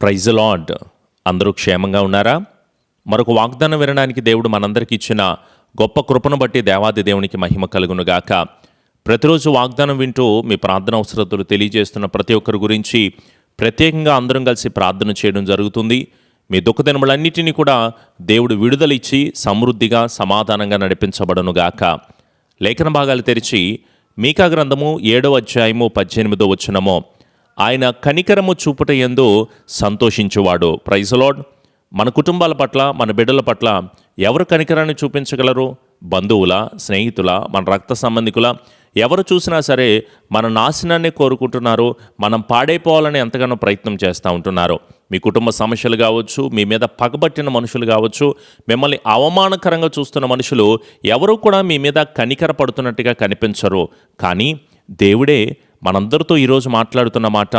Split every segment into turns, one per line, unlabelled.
Praise lord అందరూ క్షేమంగా ఉన్నారా? మరొక వాగ్దానం వినడానికి దేవుడు మనందరికి ఇచ్చిన గొప్ప కృపను బట్టి దేవాది దేవునికి మహిమ కలుగునుగాక ప్రతిరోజు వాగ్దానం వింటూ మీ ప్రార్థన అవసరతలు తెలియజేస్తున్న ప్రతి ఒక్కరి గురించి ప్రత్యేకంగా అందరం కలిసి ప్రార్థన చేయడం జరుగుతుంది. మీ దుఃఖదినములన్నిటినీ కూడా దేవుడు విడుదలిచ్చి సమృద్ధిగా సమాధానంగా నడిపించబడనుగాక లేఖన భాగాలు తెరిచి మీకా గ్రంథము ఏడో అధ్యాయము పద్దెనిమిదో వచ్చినమో ఆయన కనికరము చూపుట ఎందు సంతోషించువాడు. ప్రైజలాడ్ మన కుటుంబాల పట్ల మన బిడ్డల పట్ల ఎవరు కనికరాన్ని చూపించగలరు? బంధువుల స్నేహితుల మన రక్త సంబంధికుల? ఎవరు చూసినా సరే మన నాశనాన్ని కోరుకుంటున్నారు మనం పాడైపోవాలని ఎంతగానో ప్రయత్నం చేస్తూ ఉంటున్నారు. మీ కుటుంబ సమస్యలు కావచ్చు మీ మీద పగబట్టిన మనుషులు కావచ్చు మిమ్మల్ని అవమానకరంగా చూస్తున్న మనుషులు ఎవరూ కూడా మీ మీద కనికర పడుతున్నట్టుగా కనిపించరు. కానీ దేవుడే మనందరితో ఈరోజు మాట్లాడుతున్న మాట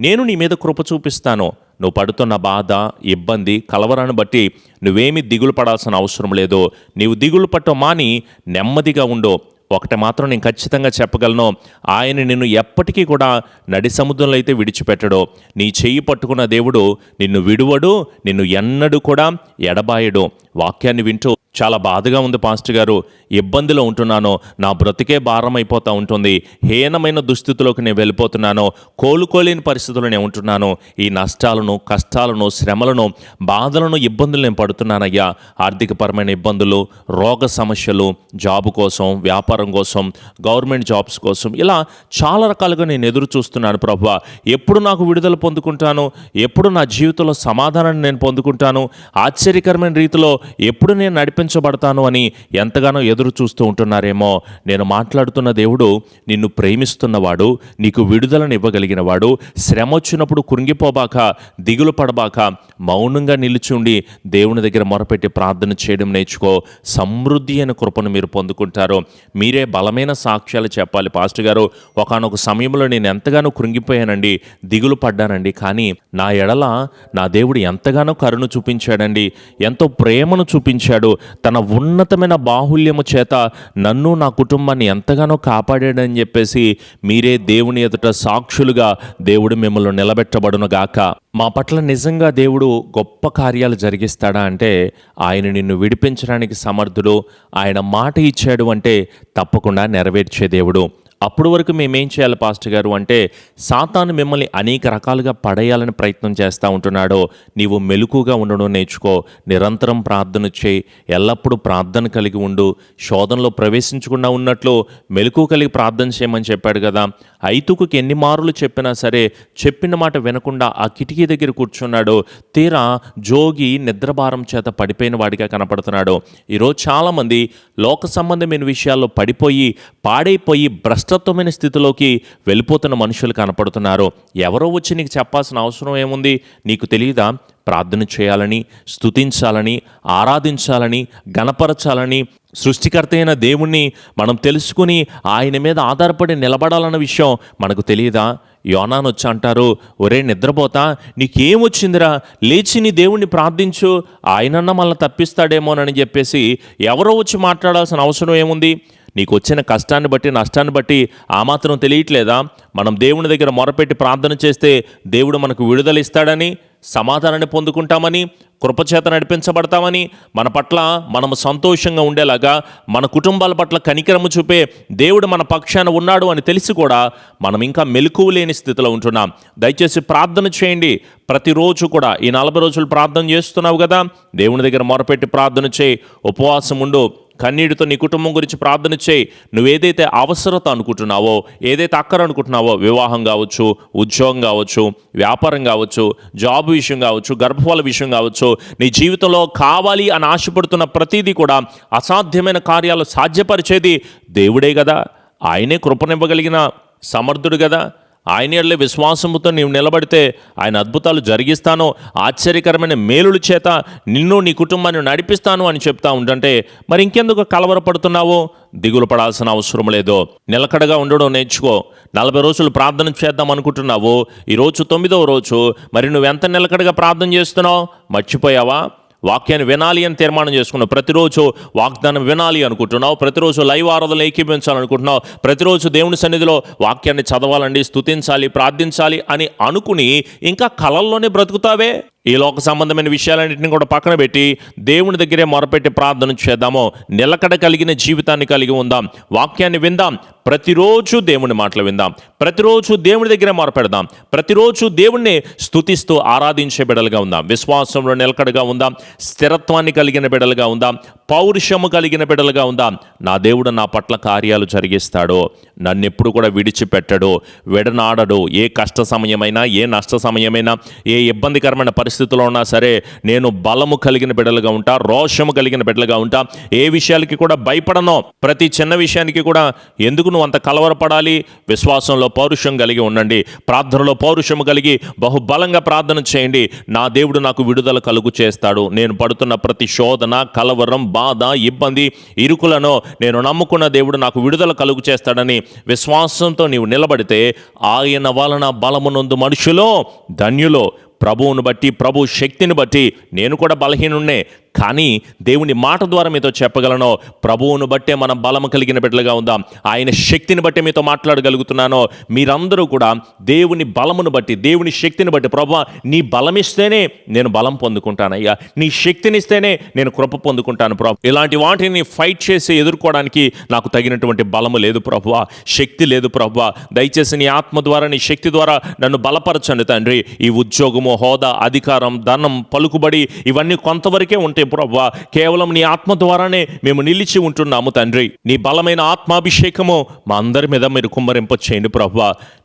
నేను నీ మీద కృప చూపిస్తాను. నువ్వు పడుతున్న బాధ ఇబ్బంది కలవరాన్ని బట్టి నువ్వేమీ దిగులు పడాల్సిన అవసరం లేదు. నీవు దిగులు పట్టు మాని నెమ్మదిగా ఉండు. ఒకటి మాత్రం నేను ఖచ్చితంగా చెప్పగలను. ఆయన నిన్ను ఎప్పటికీ కూడా నడి సముద్రంలో అయితే విడిచిపెట్టడు. నీ చెయ్యి పట్టుకున్న దేవుడు నిన్ను విడువడు. నిన్ను ఎన్నడూ కూడా ఎడబాయడు. వాక్యాన్ని వింటూ చాలా బాధగా ఉంది పాస్టర్ గారు. ఇబ్బందిలో ఉంటున్నాను. నా బ్రతికే భారం అయిపోతూ ఉంటుంది. హీనమైన దుస్థితిలోకి నేను వెళ్ళిపోతున్నాను. కోలుకోలేని పరిస్థితుల్లో నేను ఉంటున్నాను. ఈ నష్టాలను కష్టాలను శ్రమలను బాధలను ఇబ్బందులు నేను పడుతున్నానయ్యా. ఆర్థికపరమైన ఇబ్బందులు రోగ సమస్యలు జాబు కోసం వ్యాపారం కోసం గవర్నమెంట్ జాబ్స్ కోసం ఇలా చాలా రకాలుగా నేను ఎదురు చూస్తున్నాను ప్రభు ఎప్పుడు నాకు విడుదల పొందుకుంటాను? ఎప్పుడు నా జీవితంలో సమాధానాన్ని నేను పొందుకుంటాను? ఆశ్చర్యకరమైన రీతిలో ఎప్పుడు నేను నడిపించబడతాను అని ఎంతగానో ఎదురు చూస్తూ ఉంటున్నారేమో. నేను మాట్లాడుతున్న దేవుడు నిన్ను ప్రేమిస్తున్నవాడు నీకు విడుదలను ఇవ్వగలిగినవాడు. శ్రమ వచ్చినప్పుడు కురింగిపోబాక దిగులు పడబాక మౌనంగా నిలిచి ఉండి దేవుని దగ్గర మొరపెట్టి ప్రార్థన చేయడం నేర్చుకో. సమృద్ధి అయిన కృపను మీరు పొందుకుంటారు. మీరే బలమైన సాక్ష్యాలు చెప్పాలి. పాస్టర్ గారు ఒకనొక సమయంలో నేను ఎంతగానో కృంగిపోయానండి దిగులు పడ్డానండి కానీ నా ఎడల నా దేవుడు ఎంతగానో కరుణ చూపించాడండి ఎంతో ప్రేమను చూపించాడు. తన ఉన్నతమైన బాహుల్యము చేత నన్ను నా కుటుంబాన్ని ఎంతగానో కాపాడాడని చెప్పేసి మీరే దేవుని ఎదుట సాక్షులుగా దేవుడు మిమ్మల్ని నిలబెట్టబడును గాక మా పట్ల నిజంగా దేవుడు గొప్ప కార్యాలు జరిగిస్తాడా అంటే ఆయన నిన్ను విడిపించడానికి సమర్థుడు ఆయన మాట ఇచ్చాడు అంటే తప్పకుండా నెరవేర్చే దేవుడు. అప్పుడు వరకు మేమేం చేయాలి పాస్టర్ గారు? అంటే సాతాను మిమ్మల్ని అనేక రకాలుగా పడేయాలని ప్రయత్నం చేస్తూ ఉంటున్నాడో నీవు మెలకుగా ఉండడం నేర్చుకో నిరంతరం ప్రార్థన చేయి ఎల్లప్పుడూ ప్రార్థన కలిగి ఉండు శోధనలో ప్రవేశించకుండా ఉన్నట్లు మెలకు కలిగి ప్రార్థన చేయమని చెప్పాడు కదా. ఐతుకుకి ఎన్ని మార్లు చెప్పినా సరే చెప్పిన మాట వినకుండా ఆ కిటికీ దగ్గర కూర్చున్నాడు. తీరా జోగి నిద్రభారం చేత పడిపోయిన వాడిగా కనపడుతున్నాడు. ఈరోజు చాలామంది లోక సంబంధమైన విషయాల్లో పడిపోయి పాడైపోయి భ్రష్ట మనస్తత్వమైన స్థితిలోకి వెళ్ళిపోతున్న మనుషులు కనపడుతున్నారు. ఎవరో వచ్చి నీకు చెప్పాల్సిన అవసరం ఏముంది? నీకు తెలియదా ప్రార్థన చేయాలని స్తుతించాలని ఆరాధించాలని గణపరచాలని సృష్టికర్త అయిన దేవుణ్ణి మనం తెలుసుకుని ఆయన మీద ఆధారపడి నిలబడాలన్న విషయం మనకు తెలియదా యోనాను వచ్చి అంటారు ఒరే నిద్రపోతా? నీకేమొచ్చిందిరా లేచి నీ దేవుణ్ణి ప్రార్థించు. ఆయనన్న మనల్ని తప్పిస్తాడేమోనని చెప్పేసి ఎవరో వచ్చి మాట్లాడాల్సిన అవసరం ఏముంది? నీకు వచ్చిన కష్టాన్ని బట్టి నష్టాన్ని బట్టి ఆ మాత్రం తెలియట్లేదా? మనం దేవుని దగ్గర మొరపెట్టి ప్రార్థన చేస్తే దేవుడు మనకు విడుదల ఇస్తాడని సమాధానాన్ని పొందుకుంటామని కృపచేత నడిపించబడతామని మన పట్ల మనము సంతోషంగా ఉండేలాగా మన కుటుంబాల పట్ల కనికరము చూపే దేవుడు మన పక్షాన ఉన్నాడు అని తెలిసి కూడా మనం ఇంకా మెలకువ లేని స్థితిలో ఉంటున్నాం. దయచేసి ప్రార్థన చేయండి. ప్రతిరోజు కూడా ఈ నలభై రోజులు ప్రార్థన చేస్తున్నావు కదా దేవుని దగ్గర మొరపెట్టి ప్రార్థన చేయి. ఉపవాసం ఉండు కన్నీటితో నీ కుటుంబం గురించి ప్రార్థన చేయి. నువ్వేదైతే అవసరత అనుకుంటున్నావో ఏదైతే అక్కర అనుకుంటున్నావో వివాహం కావచ్చు ఉద్యోగం కావచ్చు వ్యాపారం కావచ్చు జాబ్ విషయం కావచ్చు గర్భఫల విషయం కావచ్చు నీ జీవితంలో కావాలి అని ఆశపడుతున్న ప్రతిదీ కూడా అసాధ్యమైన కార్యాలు సాధ్యపరిచేది దేవుడే కదా. ఆయనే కృపనివ్వగలిగిన సమర్థుడు కదా. ఆయన ఎళ్ళి విశ్వాసముతో నీవు నిలబడితే ఆయన అద్భుతాలు జరిగిస్తాను. ఆశ్చర్యకరమైన మేలుల చేత నిన్ను నీ కుటుంబాన్ని నడిపిస్తాను అని చెప్తా ఉండంటే మరి ఇంకెందుకు కలవరపడుతున్నావో? దిగులు పడాల్సిన అవసరం లేదో. నిలకడగా ఉండడం నేర్చుకో. నలభై రోజులు ప్రార్థన చేద్దాం అనుకుంటున్నావు. ఈరోజు తొమ్మిదవ రోజు. మరి నువ్వు ఎంత నిలకడగా ప్రార్థన చేస్తున్నావు? మర్చిపోయావా? వాక్యాన్ని వినాలి అని తీర్మానం చేసుకున్నావు ప్రతిరోజు వాగ్దానం వినాలి అనుకుంటున్నావు. ప్రతిరోజు లైవ్ ఆరాధనలు ఏకీభించాలనుకుంటున్నావు ప్రతిరోజు దేవుని సన్నిధిలో వాక్యాన్ని చదవాలండి స్తుతించాలి ప్రార్థించాలి అని అనుకుని ఇంకా కళల్లోనే బ్రతుకుతావే? ఈ లోక సంబంధమైన విషయాలన్నింటినీ కూడా పక్కన పెట్టి దేవుని దగ్గరే మొరపెట్టి ప్రార్థన చేద్దాము. నిలకడ కలిగిన జీవితాన్ని కలిగి ఉందాం. వాక్యాన్ని విందాం. ప్రతిరోజు దేవుని మాటలు విందాం. ప్రతిరోజు దేవుని దగ్గరే మొరపెడదాం. ప్రతిరోజు దేవుణ్ణి స్థుతిస్తూ ఆరాధించే బిడలుగా ఉందాం. విశ్వాసంలో నిలకడగా ఉందాం. స్థిరత్వాన్ని కలిగిన బిడలుగా ఉందాం. పౌరుషము కలిగిన బిడలుగా ఉందాం. నా దేవుడు నా పట్ల కార్యాలు జరిగిస్తాడు. నన్ను ఎప్పుడు కూడా విడిచిపెట్టడు. విడనాడడు. ఏ కష్ట సమయమైనా ఏ నష్ట సమయమైనా ఏ ఇబ్బందికరమైన పరిస్థితి పరిస్థితుల్లో ఉన్నా సరే నేను బలము కలిగిన బిడ్డలుగా ఉంటా రోషము కలిగిన బిడ్డలుగా ఉంటా. ఏ విషయాలకి కూడా భయపడనో. ప్రతి చిన్న విషయానికి కూడా ఎందుకు నువ్వు అంత కలవరపడాలి? విశ్వాసంలో పౌరుషం కలిగి ఉండండి. ప్రార్థనలో పౌరుషము కలిగి బహుబలంగా ప్రార్థన చేయండి. నా దేవుడు నాకు విడుదల కలుగు చేస్తాడు. నేను పడుతున్న ప్రతి శోధన కలవరం బాధ ఇబ్బంది ఇరుకులను నేను నమ్ముకున్న దేవుడు నాకు విడుదల కలుగు చేస్తాడని విశ్వాసంతో నీవు నిలబడితే ఆయన వలన బలమునందు మనుషులో ధన్యులో ప్రభువును బట్టి ప్రభు శక్తిని బట్టి నేను కూడా బలహీనున్నే కానీ దేవుని మాట ద్వారా మీతో చెప్పగలను ప్రభువును బట్టే మనం బలం కలిగిన బిడ్డలుగా ఉందాం. ఆయన శక్తిని బట్టి మీతో మాట్లాడగలుగుతున్నాను మీరందరూ కూడా దేవుని బలమును బట్టి దేవుని శక్తిని బట్టి ప్రభు నీ బలమిస్తేనే నేను బలం పొందుకుంటానయ్యా నీ శక్తినిస్తేనే నేను కృప పొందుకుంటాను ప్రభు. ఇలాంటి వాటిని ఫైట్ చేసి ఎదుర్కోవడానికి నాకు తగినటువంటి బలము లేదు ప్రభు. శక్తి లేదు ప్రభు. దయచేసి నీ ఆత్మ ద్వారా నీ శక్తి ద్వారా నన్ను బలపరచండి తండ్రి. ఈ ఉద్యోగము హోదా అధికారం ధనం పలుకుబడి ఇవన్నీ కొంతవరకే ఉంటాయి ప్రభు కేవలం నీ ఆత్మ ద్వారానే మేము నిలిచి ఉంటున్నాము తండ్రి. నీ బలమైన ఆత్మాభిషేకము మా అందరి మీద మీరు కుమ్మరింప చేయండి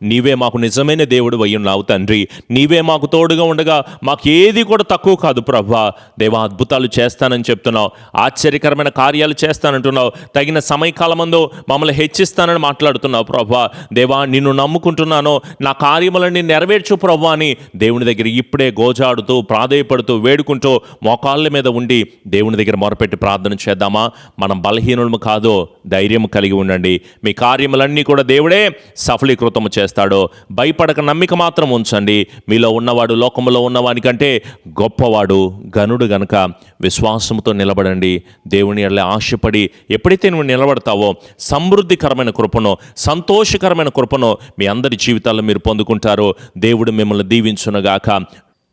నీవే మాకు నిజమైన దేవుడు ఉన్నావు తండ్రి. నీవే మాకు తోడుగా ఉండగా మాకు ఏది కూడా తక్కువ కాదు ప్రభా. దేవా అద్భుతాలు చేస్తానని చెప్తున్నావు. ఆశ్చర్యకరమైన కార్యాలు చేస్తానంటున్నావు. తగిన సమయకాలమందు మమ్మల్ని హెచ్చిస్తానని మాట్లాడుతున్నావు ప్రభు. దేవా నిన్ను నమ్ముకుంటున్నాను. నా కార్యములన్నీ నెరవేర్చు ప్రభు అని దేవుని దగ్గర ఇప్పుడే గోజాడుతూ ప్రాధేయపడుతూ వేడుకుంటూ మోకాళ్ళ మీద ఉండి దేవుని దగ్గర మొరపెట్టి ప్రార్థన చేద్దామా? మనం బలహీనులము కాదు ధైర్యం కలిగి ఉండండి. మీ కార్యములన్నీ కూడా దేవుడే సఫలీకృతము చేస్తాడు. భయపడక నమ్మిక మాత్రం ఉంచండి. మీలో ఉన్నవాడు లోకంలో ఉన్నవానికంటే గొప్పవాడు గనుడు గనుక విశ్వాసంతో నిలబడండి. దేవుని ఎడల ఆశపడి ఎప్పుడైతే నువ్వు నిలబడతావో సమృద్ధికరమైన కృపను సంతోషకరమైన కృపను మీ అందరి జీవితాల్లో మీరు పొందుకుంటారు. దేవుడు మిమ్మల్ని దీవించునగాక.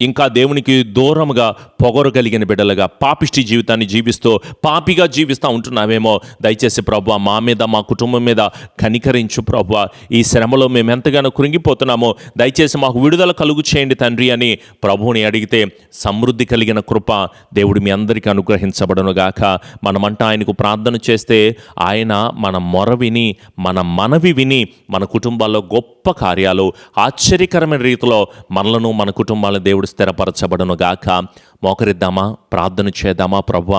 ఇంకా దేవునికి దూరంగా పొగరు కలిగిన బిడ్డలుగా పాపిష్టి జీవితాన్ని జీవిస్తూ పాపిగా జీవిస్తూ ఉంటున్నామేమో దయచేసి ప్రభు మా మీద మా కుటుంబం మీద కనికరించు ప్రభు. ఈ శ్రమలో మేము ఎంతగానో కృంగిపోతున్నామో. దయచేసి మాకు విడుదల కలుగు చేయండి తండ్రి అని ప్రభువుని అడిగితే సమృద్ధి కలిగిన కృప దేవుడు మీ అందరికీ అనుగ్రహించబడనుగాక. మనమంట ఆయనకు ప్రార్థన చేస్తే ఆయన మన మొర విని మన మనవి విని మన కుటుంబాల్లో గొప్ప కార్యాలు ఆశ్చర్యకరమైన రీతిలో మనలను మన కుటుంబాలను దేవుడు స్థిరపరచబడను గాక మోకరిద్దామా? ప్రార్థన చేద్దామా? ప్రభు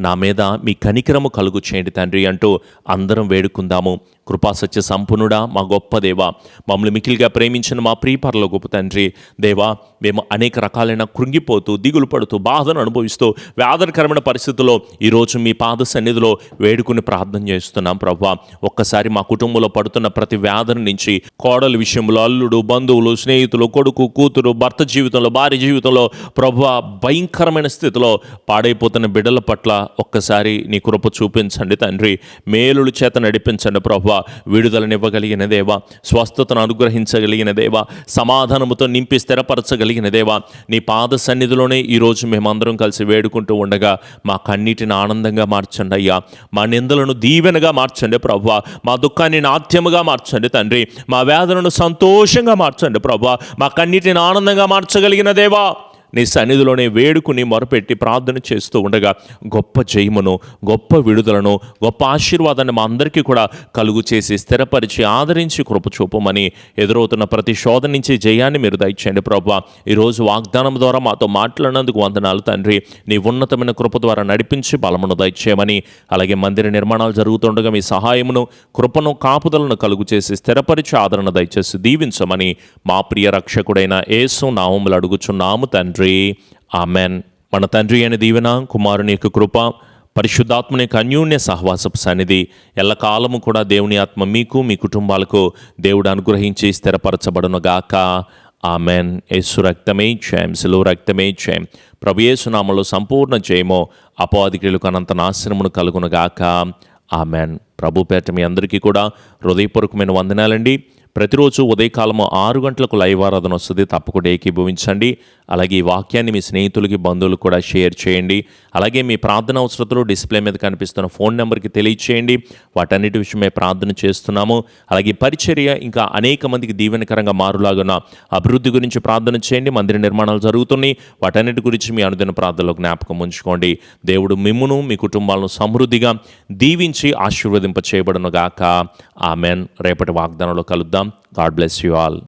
నా మీద మీ కనికరము కలుగు చేయండి తండ్రి అంటూ అందరం వేడుకుందాము. కృపాసత్య సంపన్నుడా మా గొప్ప దేవ మమ్మల్ని మికిలిగా ప్రేమించిన మా ప్రియపరలో గొప్ప తండ్రి. దేవా మేము అనేక రకాలైన కృంగిపోతూ దిగులు పడుతూ బాధను అనుభవిస్తూ వ్యాధనకరమైన పరిస్థితుల్లో ఈరోజు మీ పాద సన్నిధిలో వేడుకుని ప్రార్థన చేస్తున్నాం ప్రభు ఒక్కసారి మా కుటుంబంలో పడుతున్న ప్రతి వ్యాధన నుంచి కోడల విషయంలో అల్లుడు బంధువులు స్నేహితులు కొడుకు కూతురు భర్త జీవితంలో భార్య జీవితంలో ప్రభు భయంకరమైన స్థితిలో పాడైపోతున్న బిడ్డల పట్ల ఒక్కసారి నీ కృప చూపించండి తండ్రి. మేలుల చేత నడిపించండి ప్రభు విడుదలనివ్వగలిగిన దేవా స్వస్థతను అనుగ్రహించగలిగిన దేవా సమాధానముతో నింపి స్థిరపరచగలిగిన దేవా నీ పాద సన్నిధిలోనే ఈరోజు మేమందరం కలిసి వేడుకుంటూ ఉండగా మా కన్నీటిని ఆనందంగా మార్చండి అయ్యా. మా నిందలను దీవెనగా మార్చండి ప్రభు మా దుఃఖాన్ని నాట్యముగా మార్చండి తండ్రి. మా వేదనను సంతోషంగా మార్చండి ప్రభు మా కన్నీటిని ఆనందంగా మార్చగలిగిన దేవా నీ సన్నిధిలోనే వేడుకుని మొరపెట్టి ప్రార్థన చేస్తూ ఉండగా గొప్ప జయమును గొప్ప విడుదలను గొప్ప ఆశీర్వాదాన్ని మా అందరికీ కూడా కలుగు చేసి స్థిరపరిచి ఆదరించి కృప చూపమని ఎదురవుతున్న ప్రతి శోధన నుంచి జయాన్ని మీరు దయచేయండి ప్రభు. ఈరోజు వాగ్దానం ద్వారా మాతో మాట్లాడినందుకు వందనాలు తండ్రి. నీ ఉన్నతమైన కృప ద్వారా నడిపించి బలమును దయచేయమని అలాగే మందిర నిర్మాణాలు జరుగుతుండగా మీ సహాయమును కృపను కాపుదలను కలుగు చేసి స్థిరపరిచి ఆదరణ దయచేసి దీవించమని మా ప్రియ రక్షకుడైన యేసు నామములు అడుగుచున్నాము తండ్రి. ఆమెన్. మన తండ్రి అయిన దీవెన కుమారుని యొక్క కృప పరిశుద్ధాత్మని యొక్క అన్యోన్య సహవాసపు సన్నిధి ఎల్లకాలము కూడా దేవుని ఆత్మ మీకు మీ కుటుంబాలకు దేవుడు అనుగ్రహించి స్థిరపరచబడునుగాక. ఆమెన్. యేసు రక్తమే క్షయం సెలవు రక్తమే క్షయం ప్రభుయేసునామలో సంపూర్ణ జయమో అపవాదికులకు అనంత నాశనమును కలుగునుగాక. ఆమెన్. ప్రభు పేట మీ అందరికీ కూడా హృదయపూర్వకమైన వందనాలండి. ప్రతిరోజు ఉదయకాలము ఆరు గంటలకు లైవ్ ఆరాధన వస్తుంది. తప్పకుండా ఏకీభవించండి. అలాగే ఈ వాక్యాన్ని మీ స్నేహితులకి బంధువులకు కూడా షేర్ చేయండి. అలాగే మీ ప్రార్థన అవసరతలు డిస్ప్లే మీద కనిపిస్తున్న ఫోన్ నెంబర్కి తెలియచేయండి. వాటన్నిటి విషయమే ప్రార్థన చేస్తున్నాము. అలాగే పరిచర్య ఇంకా అనేక మందికి దీవెనకరంగా మారులాగున్న అభివృద్ధి గురించి ప్రార్థన చేయండి. మందిర నిర్మాణాలు జరుగుతున్నాయి. వాటన్నిటి గురించి మీ అనుదిన ప్రార్థనలో జ్ఞాపకం ఉంచుకోండి. దేవుడు మిమ్మును మీ కుటుంబాలను సమృద్ధిగా దీవించి ఆశీర్వదింప చేయబడను గాక ఆమెన్. రేపటి వాగ్దానంలో కలుద్దాం. God bless you all.